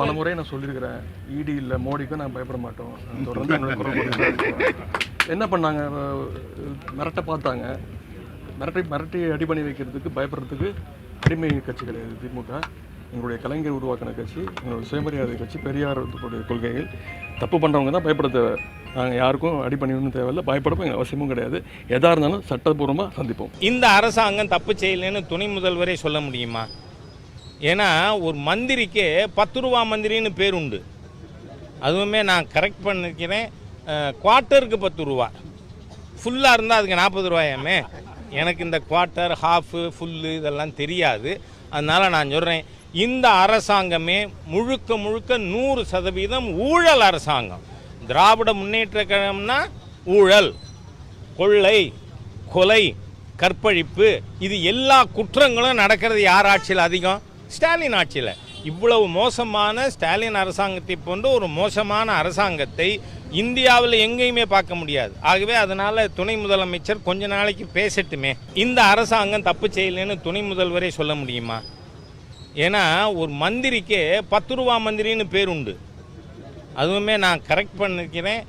பல முறை நான் சொல்லியிருக்கிறேன். இடி இல்லை மோடிக்கும் நான் பயப்பட மாட்டோம். தொடர்ந்து. என்ன பண்ணாங்க? மிரட்ட பார்த்தாங்க. மிரட்டி மிரட்டி அடி பண்ணி வைக்கிறதுக்கு பயப்படுறதுக்கு அடிமை கட்சி கிடையாது திமுக எங்களுடைய கலைஞர் உருவாக்கின கட்சி எங்களுடைய சுயமரியாதை கட்சி பெரியார் கொள்கைகள். தப்பு பண்ணுறவங்க தான் பயப்பட தேவை நாங்கள் யாருக்கும் அடி பண்ணிடணும் தேவையில்லை. பயப்படப்போ எங்கள் அவசியமும் கிடையாது. எதாக இருந்தாலும் சட்டப்பூர்வமாக சந்திப்போம். இந்த அரசாங்கம் தப்பு செய்யலைன்னு துணை முதல்வரே சொல்ல முடியுமா? ஏன்னா ஒரு மந்திரிக்கே பத்து ரூபா மந்திரின்னு பேர் உண்டு. அதுவுமே நான் கரெக்ட் பண்ணிக்கிறேன் குவார்ட்டருக்கு பத்து ரூபா. ஃபுல்லாக இருந்தால் அதுக்கு நாற்பது ரூபாயாமே. எனக்கு இந்த குவார்ட்டர் ஹாஃபு ஃபுல்லு இதெல்லாம் தெரியாது. அதனால் நான் சொல்கிறேன் இந்த அரசாங்கமே முழுக்க முழுக்க நூறு சதவீதம் ஊழல் அரசாங்கம். திராவிட முன்னேற்ற கழகம்னா ஊழல் கொள்ளை கொலை கற்பழிப்பு இது எல்லா குற்றங்களும் நடக்கிறது யார் ஆட்சியில் அதிகம்? ஸ்டாலின் ஆட்சியில். இவ்வளவு மோசமான ஸ்டாலின் அரசாங்கத்தை போன்ற ஒரு மோசமான அரசாங்கத்தை இந்தியாவில் எங்கேயுமே பார்க்க முடியாது. ஆகவே அதனால் துணை முதலமைச்சர் கொஞ்ச நாளைக்கு பேசட்டுமே. இந்த அரசாங்கம் தப்பு செய்யலைன்னு துணை முதல்வரே சொல்ல முடியுமா? ஏன்னா ஒரு மந்திரிக்கே பத்து ரூபா மந்திரின்னு பேர் உண்டு. அதுவுமே நான் கரெக்ட் பண்ணிருக்கிறேன்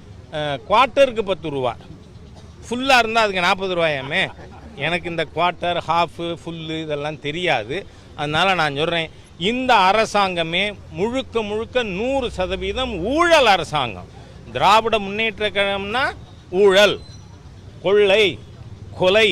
குவார்ட்டருக்கு பத்து ரூபா. ஃபுல்லாக இருந்தால் அதுக்கு நாற்பது ரூபாயாமே. எனக்கு இந்த குவார்ட்டர் ஹாஃபு ஃபுல்லு இதெல்லாம் தெரியாது. அதனால் நான் சொல்கிறேன் இந்த அரசாங்கமே முழுக்க முழுக்க நூறு சதவீதம் ஊழல் அரசாங்கம். திராவிட முன்னேற்ற கழகம்னா ஊழல் கொள்ளை கொலை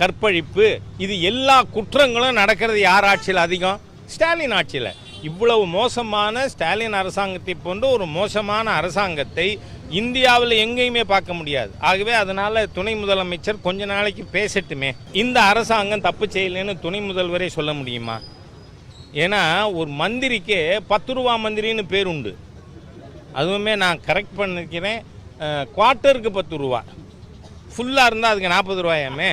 கற்பழிப்பு இது எல்லா குற்றங்களும் நடக்கிறது யார் ஆட்சியில் அதிகம்? ஸ்டாலின் ஆட்சியில். இவ்வளவு மோசமான ஸ்டாலின் அரசாங்கத்தை போன்ற ஒரு மோசமான அரசாங்கத்தை இந்தியாவில் எங்கேயுமே பார்க்க முடியாது. ஆகவே அதனால துணை முதலமைச்சர் கொஞ்ச நாளைக்கு பேசட்டுமே. இந்த அரசாங்கம் தப்பு செய்யலைன்னு துணை முதல்வரே சொல்ல முடியுமா? ஏன்னா ஒரு மந்திரிக்கே பத்து ரூபா மந்திரின்னு பேர் உண்டு. அதுவுமே நான் கரெக்ட் பண்ணிக்கிறேன் குவார்ட்டருக்கு பத்து ரூபா. ஃபுல்லாக இருந்தால் அதுக்கு நாற்பது ரூபாயாமே.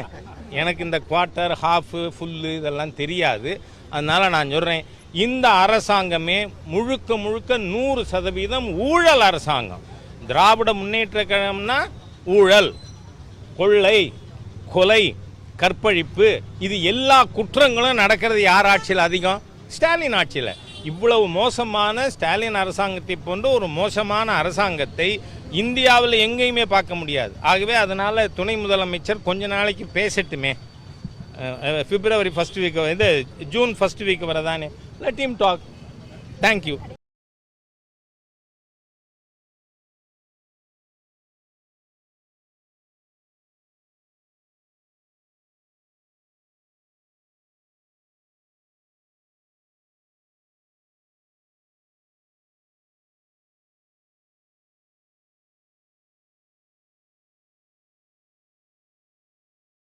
எனக்கு இந்த குவார்ட்டர் ஹாஃபு ஃபுல்லு இதெல்லாம் தெரியாது. அதனால் நான் சொல்கிறேன் இந்த அரசாங்கமே முழுக்க முழுக்க நூறு சதவீதம் ஊழல் அரசாங்கம். திராவிட முன்னேற்ற கழகம்னா ஊழல் கொள்ளை கொலை கற்பழிப்பு இது எல்லா குற்றங்களும் நடக்கிறது யார் ஆட்சியில் அதிகம்? ஸ்டாலின் ஆட்சியில். இவ்வளவு மோசமான ஸ்டாலின் அரசாங்கத்தை போன்ற ஒரு மோசமான அரசாங்கத்தை இந்தியாவில் எங்கேயுமே பார்க்க முடியாது. ஆகவே அதனால் துணை முதலமைச்சர் கொஞ்ச நாளைக்கு பேசட்டுமே. பிப்ரவரி ஃபஸ்ட் வீக் இந்த ஜூன் ஃபஸ்ட் வீக் வரதானே இல்லை டீம் டாக் தேங்க்யூ